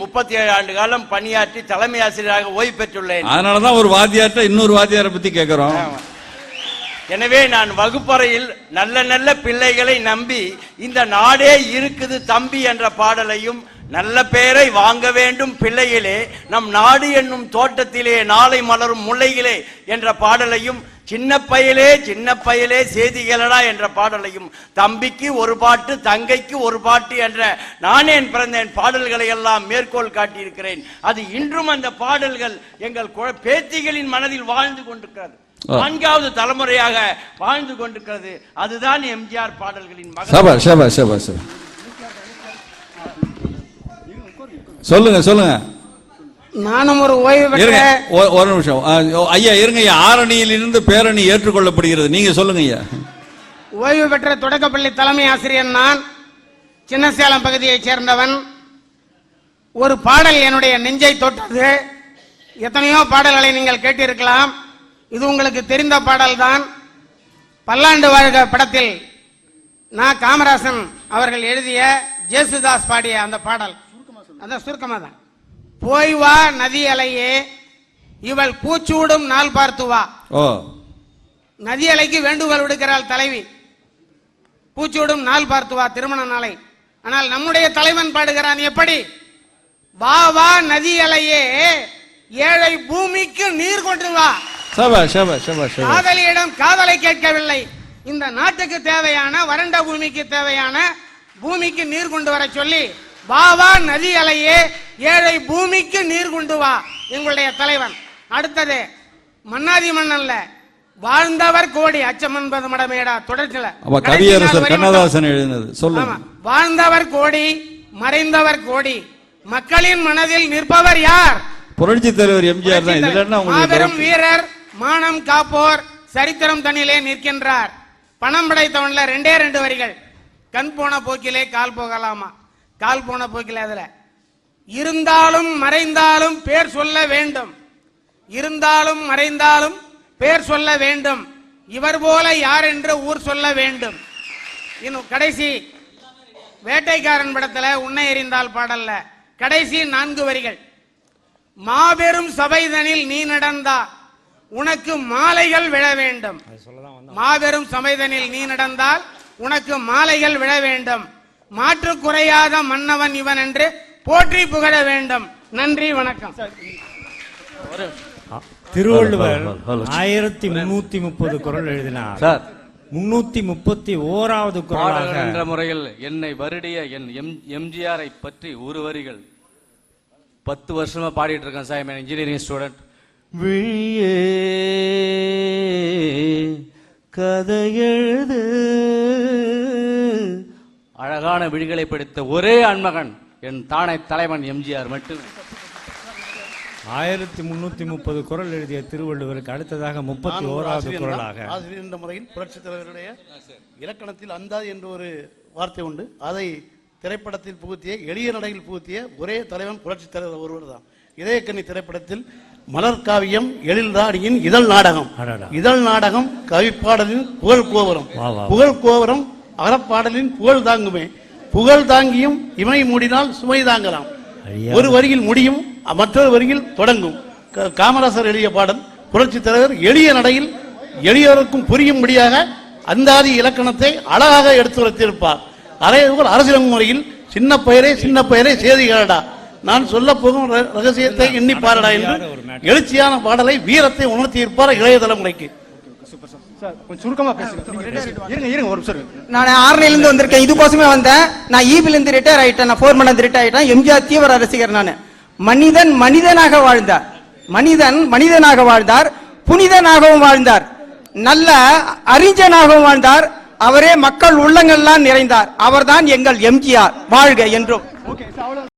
முப்பத்தி ஏழு ஆண்டு காலம் பணியாற்றி தலைமை ஆசிரியராக ஓய்வு பெற்றுள்ளேன். அதனாலதான் ஒரு வாத்தியார்ட்ட இன்னொரு வாத்தியாரை பத்தி கேக்குறோம். எனவே நான் வகுப்பறையில் நல்ல நல்ல பிள்ளைகளை நம்பி இந்த நாடே இருக்குது தம்பி என்ற பாடலையும் நல்ல பெயரை வாங்க வேண்டும் பிள்ளைகளே நம் நாடு என்னும் தோட்டத்திலே நாளை மலரும் முல்லையிலே என்ற பாடலையும் சின்ன பயலே சின்ன பயலே செய்திகளடா என்ற பாடலையும் தம்பிக்கு ஒரு பாட்டு தங்கைக்கு ஒரு பாட்டு என்ற நானேன் பிறந்தேன் பாடல்களை எல்லாம் மேற்கோள் காட்டியிருக்கிறேன். அது இன்றும் அந்த பாடல்கள் எங்கள் பேத்திகளின் மனதில் வாழ்ந்து கொண்டிருக்கிறது. நான்காவது தலைமுறையாக வாழ்ந்து கொண்டிருக்கிறது. அதுதான் எம்ஜிஆர் பாடல்களின் சொல்லுங்க சொல்லுங்க. நானும் ஒரு ஓய்வு பெற்ற ஒரு நிமிஷம். ஐயா இருங்க ஐயா. ஆரணியிலிருந்து பேரணி ஏற்றுக்கொள்ளப்படுகிறது. நீங்க சொல்லுங்க ஐயா. ஓய்வு பெற்ற தொடக்கப்பள்ளி தலைமை ஆசிரியர் நான் சின்னசேலம் பகுதியைச் சேர்ந்தவன். ஒரு பாடல் என்னுடைய நெஞ்சை தொட்டது. எத்தனையோ பாடல்களை நீங்கள் கேட்டிருக்கலாம். இது உங்களுக்கு தெரிந்த பாடல்தான். பல்லாண்டு வாழ்க படத்தில் நான் காமராசன் அவர்கள் எழுதிய ஜேசுதாஸ் பாடிய அந்த பாடல். அந்த சுருக்கமா தான் போய் வா நதி அலையே. இவள் பூச்சூடும் நாள் பார்த்து வா. ஓ. நதி அலைக்கு வேண்டுகோள் விடுக்கிறாள் தலைவி. பூச்சூடும் நாள் பார்த்து வா திருமண நாளை. ஆனால் நம்முடைய தலைவன் பாடுகிறான் எப்படி? வா வா நதி அலையே. ஏழை பூமிக்கு நீர் கொண்டு வா. காதலியிடம் காதலை கேட்கவில்லை. இந்த நாட்டுக்கு தேவையான வறண்ட பூமிக்கு தேவையான பூமிக்கு நீர் கொண்டு வர சொல்லி வா வா நதி அலையே. ஏழை பூமிக்கு நீர் கொண்டு வா எங்களுடைய தலைவன். அடுத்தது மன்னாதி மன்னன்ல வாழ்ந்தவர் கோடி அச்சம் என்பது மடமேடா தொடர்ச்சில கவியரசர். கண்ணதாசன் எழுதினது. சொல்லுங்க. வாழ்ந்தவர் கோடி மறைந்தவர் கோடி மக்களின் மனதில் நிற்பவர் யார்? புரட்சி தலைவர் எம்ஜிஆர் தான். இதுல மாபெரும்? வீரர் மானம் காப்போர் சரித்திரம் தண்ணிலே நிற்கின்றார். பணம் படைத்தவன்ல ரெண்டே ரெண்டு வரிகள். கண் போன போக்கிலே கால் போகலாமா? கால் போன போக்கிலே அதுல. இருந்தாலும் மறைந்தாலும் பேர் சொல்ல வேண்டும். இருந்தாலும் மறைந்தாலும் பேர் சொல்ல வேண்டும். இவர் போல யார் என்று ஊர் சொல்ல வேண்டும். இன்னும் கடைசி வேட்டைக்காரன் படத்துல உன்னை எறிந்தால் பாடல்ல. கடைசி நான்கு வரிகள். மாபெரும் சபைதனில் நீ நடந்தா உனக்கு மாலைகள் விழ வேண்டும். மாபெரும் சபைதனில் நீ நடந்தால் உனக்கு மாலைகள் விழ வேண்டும். மாற்று குறையாத மன்னவன் இவன் என்று போற்றி புகழ வேண்டும். நன்றி வணக்கம். திருவள்ளுவர் ஆயிரத்தி முன்னூத்தி முப்பது குரல் எழுதினார். சார். முன்னூத்தி முப்பத்தி ஓராவது பாடகர் என்ற குரலாக முறையில் என்னை வருடிய என் எம் எம்ஜிஆரை பற்றி ஒரு வரிகள். பத்து வருஷமா பாடிட்டு இருக்கேன் சார் இன்ஜினியரிங் ஸ்டூடெண்ட் விழியே கதை எழுது. அழகான விழிகளை படித்த ஒரே ஆண்மகன் என் தானை தலைவன் எம்ஜிஆர் மட்டுமே ஆயிரத்தி முன்னூத்தி முப்பது குரல் எழுதிய திருவள்ளுவருக்கு அடுத்ததாக முப்பத்தி ஓராவது. குரலாக ஆசிரியர் என்ற முறையில் புரட்சித் தலைவருடைய இலக்கணத்தில் அந்தாதி என்ற ஒரு வார்த்தை உண்டு அதை திரைப்படத்தில் புகுத்திய எளிய நடையில் புகுத்திய ஒரே தலைவன் புரட்சித் தலைவர் ஒருவர் தான் இதயக்கண்ணி திரைப்படத்தில் மலர் காவியம் எழில்ராணியின் இதழ் நாடகம். இதழ் நாடகம் கவிப்பாடலின் புகழ் வா. புகழ் கோவரம் அறப்பாடலின் புகழ் தாங்குமே புகழ் தாங்கியும் இமை மூடினால் சுமை தாங்கலாம். ஒரு வரியில் முடியும் மற்றொரு வரியில் தொடங்கும். காமராசர் எழுதிய பாடல் புரட்சி தலைவர் எளிய நடையில் எளியோருக்கும் புரியும்படியாக அந்தாதி இலக்கணத்தை அழகாக எடுத்துரைத்திருப்பார் அதேபோல் அரசியல் முறையில் சின்ன பெயரே சின்ன பெயரே சேதிகளடா. நான் சொல்ல போகும் ரகசியத்தை எண்ணி பாரடா என்று எழுச்சியான பாடலை வீரத்தை உணர்த்தியிருப்பார் இளைய தலைமுறைக்கு நான் ஆர்னில இருந்து வந்திருக்கேன். இதுக்கோசமே வந்தேன். நான் ரிட்டையர் ஆயிட்டேன். நான் ஃபோர் ரிட்டையர் ஆயிட்டேன். எம்ஜிஆர் தீவிர ரசிகர் நான். மனிதன் மனிதனாக வாழ்ந்தார். மனிதன் மனிதனாக வாழ்ந்தார். புனிதனாகவும் வாழ்ந்தார். நல்ல அறிஞனாகவும் வாழ்ந்தார். அவரே மக்கள் உள்ளங்கள்லாம் நிறைந்தார். அவர்தான் எங்கள் எம்ஜிஆர் வாழ்க என்றும்.